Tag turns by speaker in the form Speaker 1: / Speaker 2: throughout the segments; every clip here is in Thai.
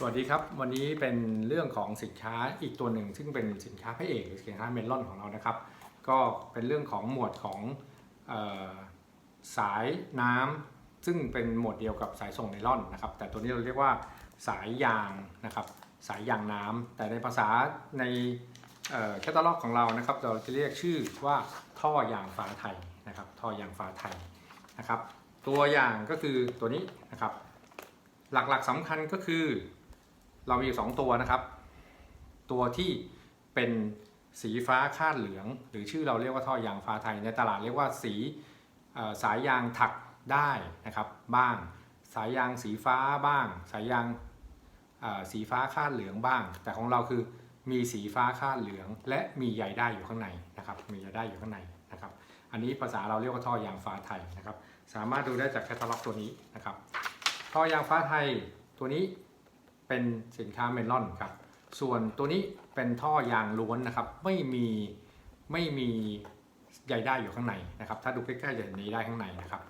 Speaker 1: สวัสดีครับ วันนี้เป็นเรื่องของสินค้าอีกตัวหนึ่ง ซึ่งเป็นสินค้าพระเอกหรือสินค้าเมลอนของเรานะครับ ก็เป็นเรื่องของหมวดของออสายน้ำซึ่งเป็นหมวดเดียวกับสายส่งไนล่อนนะครับ แต่ตัวนี้เราเรียกว่าสายยางนะครับสายยางน้ำแต่ในภาษาในแคตตาล็อกของเรานะครับ เราจะเรียกชื่อว่าท่อยางฟ้าไทยนะครับท่อยางฟ้าไทยนะครับ ตัวอย่างก็คือตัวนี้นะครับ หลักๆสำคัญก็คือ เรามีอยู่สองตัวนะครับ ตัวที่เป็นสีฟ้าคาดเหลือง หรือชื่อเราเรียกว่าท่อยางฟ้าไทยในตลาดเรียกว่าสีสายยางถักได้นะครับบ้าง สายยางสีฟ้าบ้าง สายยางสีฟ้าคาดเหลืองบ้าง แต่ของเราคือมีสีฟ้าคาดเหลือง และมีใยได้อยู่ข้างในนะครับมีใยได้อยู่ข้างในนะครับ อันนี้ภาษาเราเรียกว่าท่อยางฟ้าไทยนะครับ สามารถดูได้จากแคตตาล็อกตัวนี้นะครับท่อยางฟ้าไทยตัวนี้ เป็นสินค้าเมลอนครับ ส่วนตัวนี้เป็นท่อยางล้วนนะครับ ไม่มีไม่มีใยได้อยู่ข้างในนะครับ ถ้าดูใกล้ๆจะเห็นใยได้ข้างในนะครับ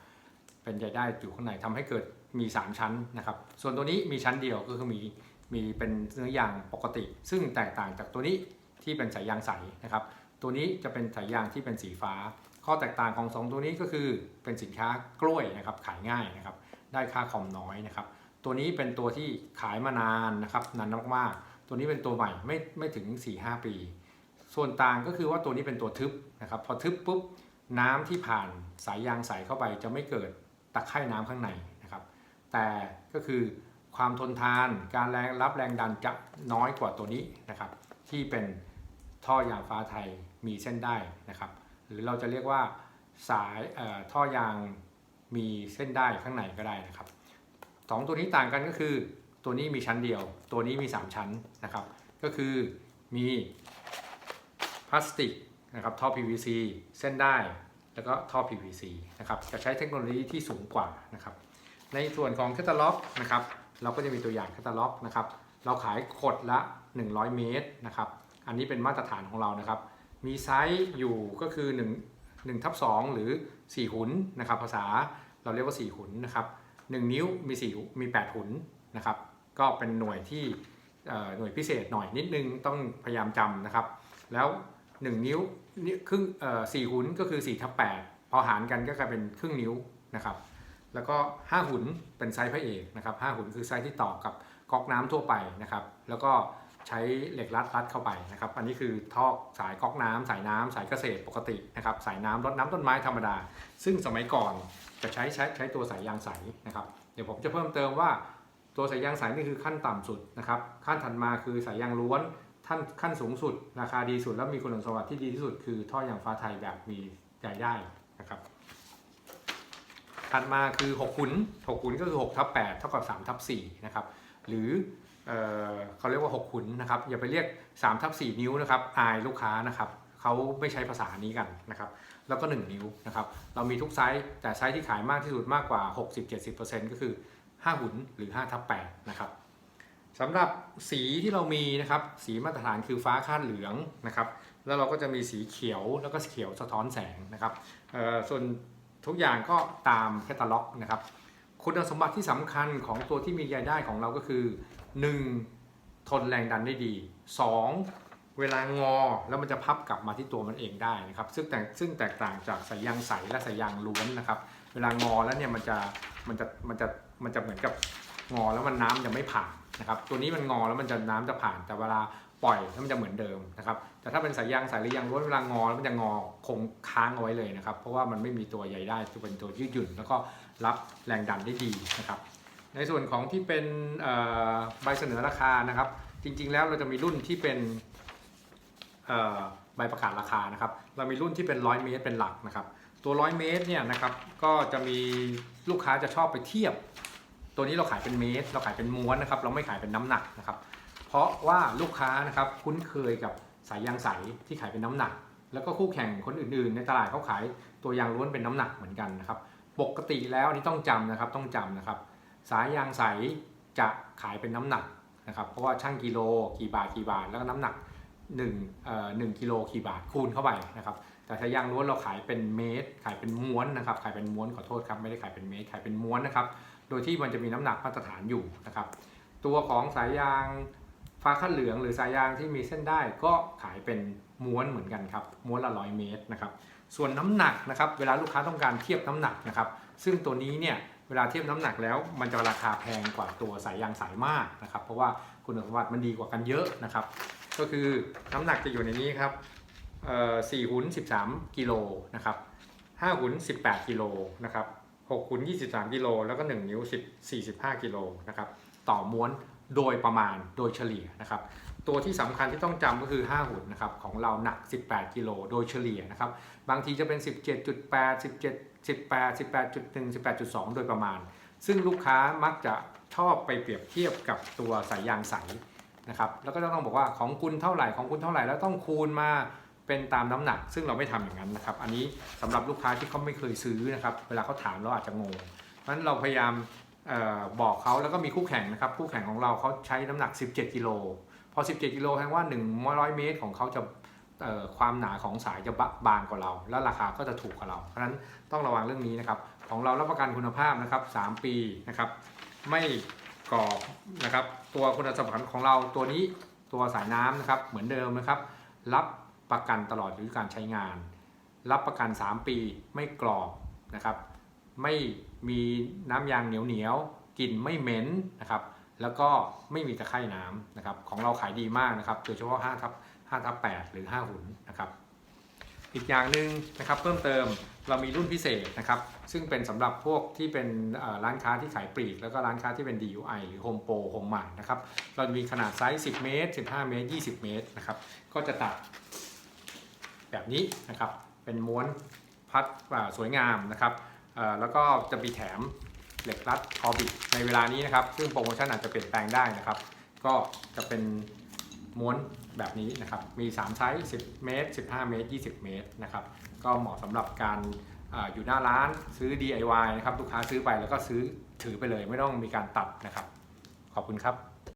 Speaker 1: เป็นใยได้อยู่ข้างในทำให้เกิดมี 3 ชั้นนะครับ ส่วนตัวนี้มีชั้นเดียวก็คือมีมีเป็นเนื้อยางปกติ ซึ่งแตกต่างจากตัวนี้ที่เป็นสายยางใสนะครับ ตัวนี้จะเป็นสายยางที่เป็นสีฟ้า ข้อแตกต่างของสองตัวนี้ก็คือเป็นสินค้ากล้วยนะครับ ขายง่ายนะครับ ได้ค่าคอมน้อยนะครับ ตัวนี้เป็นตัวที่ขายมานานนะครับนานมากๆ ตัวนี้เป็นตัวใหม่ไม่ไม่ถึง 4-5 ปี ส่วนต่างก็คือว่าตัวนี้เป็นตัวทึบนะครับพอทึบปุ๊บน้ำที่ผ่านสายยางใสเข้าไปจะไม่เกิดตะไคร่น้ำข้างในนะครับ แต่ก็คือความทนทานการแรงรับแรงดันจะน้อยกว่าตัวนี้นะครับ ที่เป็นท่อยางฟ้าไทยมีเส้นได้นะครับ หรือเราจะเรียกว่าสายเอ่อท่อยางมีเส้นได้ข้างในก็ได้นะครับ สองตัวนี้ต่างกันก็คือ ตัวนี้มีชั้นเดียว ตัวนี้มี 3 ชั้นนะครับ ก็คือมีพลาสติกนะครับท่อ PVC เส้นได้แล้วก็ท่อ PVC นะครับจะใช้เทคโนโลยีที่สูงกว่านะครับ ในส่วนของแคตตาล็อกนะครับ เราก็จะมีตัวอย่างแคตตาล็อกนะครับ เราขายขดละ 100 เมตรนะครับ อันนี้เป็นมาตรฐานของเรานะครับ มีไซส์อยู่ก็คือ1 1ทับ2หรือ 4 หุนนะครับ ภาษาเราเรียกว่า 4 หุนนะครับ 1 นิ้วมี4มี 8 หุนนะครับ ก็เป็นหน่วยที่หน่วยพิเศษหน่อยนิดนึงต้องพยายามจำนะครับ แล้ว 1 นิ้วนี่ครึ่งสี่หุนก็คือ4ทับ8พอหารกันก็กลายเป็นครึ่งนิ้วนะครับ แล้วก็ 5 หุนเป็นไซส์พระเอกนะครับ5หุนคือไซส์ที่ต่อกับก๊อกน้ำทั่วไปนะครับ แล้วก็ ใช้เหล็กรัดรัดเข้าไปนะครับ อันนี้คือท่อสายก๊อกน้ำสายน้ำสายเกษตรปกตินะครับ สายน้ำรดน้ำต้นไม้ธรรมดา ซึ่งสมัยก่อนจะใช้ใช้ใช้ตัวสายยางใสนะครับ เดี๋ยวผมจะเพิ่มเติมว่า ตัวสายยางใสนี่คือขั้นต่ำสุดนะครับ ขั้นถัดมาคือสายยางล้วนท่านขั้นสูงสุด ราคาดีสุด แล้วมีคุณสมบัติที่ดีที่สุด คือท่อยางฟ้าไทยแบบมีใยได้นะครับถัดมาคือ6ขุน6ขุนก็คือ6ทับ8เท่ากับ3ทับ4นะครับหรือ เเขาเรียกว่า 6 ขุนนะครับ อย่าไปเรียก3ทับ4นิ้วนะครับ อายลูกค้านะครับเขาไม่ใช้ภาษานี้กันนะครับ แล้วก็ 1 นิ้วนะครับ เรามีทุกไซส์ แต่ไซส์ที่ขายมากที่สุดมากกว่า 60-70%ก็คือ 5 หุนหรือ5ทับ8นะครับสำหรับสีที่เรามีนะครับ สีมาตรฐานคือฟ้าคาดเหลืองนะครับ แล้วเราก็จะมีสีเขียวแล้วก็เขียวสะท้อนแสงนะครับส่วนทุกอย่างก็ตามแคตตาล็อกนะครับ คุณสมบัติที่สำคัญของตัวที่มีรายได้ของเราก็คือ 1. ทนแรงดันได้ดี 2. เวลางอแล้วมันจะพับกลับมาที่ตัวมันเองได้นะครับซึ่งแตกซึ่งแตกต่างจากสายยางใสและสายยางล้วนนะครับ เวลางอแล้วเนี่ยมันจะมันจะมันจะมันจะเหมือนกับงอแล้วมันน้ำจะไม่ผ่านนะครับ ตัวนี้มันงอแล้วมันจะน้ำจะผ่านแต่เวลาปล่อยแล้วมันจะเหมือนเดิมนะครับแต่ถ้าเป็นสายยางสายหรือยางล้วนเวลางอแล้วมันจะงอคงค้างเอาไว้เลยนะครับ เพราะว่ามันไม่มีตัวใยได้จะเป็นตัวยืดหยุ่น แล้วก็รับแรงดันได้ดีนะครับ ในส่วนของที่เป็นใบเสนอราคานะครับ จริงๆแล้วเราจะมีรุ่นที่เป็นใบประกาศราคานะครับ เรามีรุ่นที่เป็น 100 เมตรเป็นหลักนะครับ ตัว 100 เมตรเนี่ยนะครับก็จะมีลูกค้าจะชอบไปเทียบ ตัวนี้เราขายเป็นเมตร เราขายเป็นม้วนนะครับ เราไม่ขายเป็นน้ำหนักนะครับ เพราะว่าลูกค้านะครับคุ้นเคยกับสายยางใสที่ขายเป็นน้ำหนัก แล้วก็คู่แข่งคนอื่นๆ ในตลาดเขาขายตัวยางล้วนเป็นน้ำหนักเหมือนกันนะครับ ปกติแล้วนนี้ต้องจำนะครับต้องจำนะครับ สายยางใสจะขายเป็นน้ำหนักนะครับเพราะว่าช่างกิโลกี่บาทกี่บาทแล้วก็น้ำหนัก1เอ่อ1กิโลกี่บาทคูณเข้าไปนะครับแต่ถ้ายางล้วนเราขายเป็นเมตร ขายเป็นม้วนนะครับขายเป็นม้วนขอโทษครับไม่ได้ขายเป็นเมตรขายเป็นม้วนนะครับโดยที่มันจะมีน้ำหนักมาตรฐานอยู่นะครับตัวของสายยางฟ้าคัดเหลืองหรือสายยางที่มีเส้นได้ก็ขายเป็นม้วนเหมือนกันครับม้วนละร้อยเมตรนะครับส่วนน้ำหนักนะครับเวลาลูกค้าต้องการเทียบน้ำหนักนะครับซึ่งตัวนี้เนี่ย เวลาเทียบน้ำหนักแล้วมันจะราคาแพงกว่าตัวสายยางสายมากนะครับ เพราะว่าคุณสมบัติมันดีกว่ากันเยอะนะครับ ก็คือน้ำหนักจะอยู่ในนี้ครับเอ่หุ่น13กิโลนะครับ5หุ่น18กิโลนะครับ6หุ่น23กิโลแล้วก็1นิ้ว10 45กิโลนะครับต่อม้วนโดยประมาณโดยเฉลี่ยนะครับ ตัวที่สำคัญที่ต้องจำก็คือ 5 หุ่นนะครับของเราหนัก 18 กิโลโดยเฉลี่ยนะครับ บางทีจะเป็น 17.8 17 18 18.1 18.2 โดยประมาณ ซึ่งลูกค้ามักจะชอบไปเปรียบเทียบกับตัวสายยางใสนะครับ แล้วก็ต้องบอกว่าของคุณเท่าไหร่ของคุณเท่าไหร่แล้วต้องคูณมาเป็นตามน้ำหนัก ซึ่งเราไม่ทำอย่างนั้นนะครับ อันนี้สำหรับลูกค้าที่เขาไม่เคยซื้อนะครับ เวลาเขาถามเราอาจจะงงเพราะฉะนั้นเราพยายามออบอกเขาแล้วก็มีคู่แข่งนะครับ คู่แข่งของเราเขาใช้น้ำหนัก 17 กิโล พอ 17 กิโลแปลว่า 100 เมตรของเขาจะ ความหนาของสายจะบางกว่าเรา แล้วราคาก็จะถูกกว่าเรา เพราะฉะนั้นต้องระวังเรื่องนี้นะครับ ของเรารับประกันคุณภาพนะครับ 3 ปีนะครับ ไม่ก่อนะครับ ตัวคุณสมบัติของเราตัวนี้ตัวสายน้ำนะครับ เหมือนเดิมนะครับ รับประกันตลอดอายุการใช้งาน รับประกัน 3 ปีไม่กรอบนะครับ ไม่มีน้ำยางเหนียวเหนียวๆกลิ่นไม่เหม็นนะครับ แล้วก็ไม่มีตะไคร่น้ำนะครับ ของเราขายดีมากนะครับ โดยเฉพาะ5ทับ 5ทับ8หรือ 5 หุ่นนะครับ อีกอย่างหนึ่งนะครับเพิ่มเติมเรามีรุ่นพิเศษนะครับ ซึ่งเป็นสำหรับพวกที่เป็นร้านค้าที่ขายปลีก แล้วก็ร้านค้าที่เป็น DUI หรือ Home Pro Home Mart นะครับ เรามีขนาดไซส์ 10 เมตร 15 เมตร 20 เมตรนะครับ ก็จะตัดแบบนี้นะครับ เป็นม้วนพัดสวยงามนะครับ แล้วก็จะมีแถมเหล็กรัดคอบิดในเวลานี้นะครับ ซึ่งโปรโมชั่นอาจจะเปลี่ยนแปลงได้นะครับ ก็จะเป็น ม้วนแบบนี้นะครับ มี 3 ไซส์ 10 เมตร 15 เมตร 20 เมตรนะครับ ก็เหมาะสำหรับการออยู่หน้าร้านซื้อ DIY นะครับ ลูกค้าซื้อไปแล้วก็ซื้อถือไปเลย ไม่ต้องมีการตัดนะครับ ขอบคุณครับ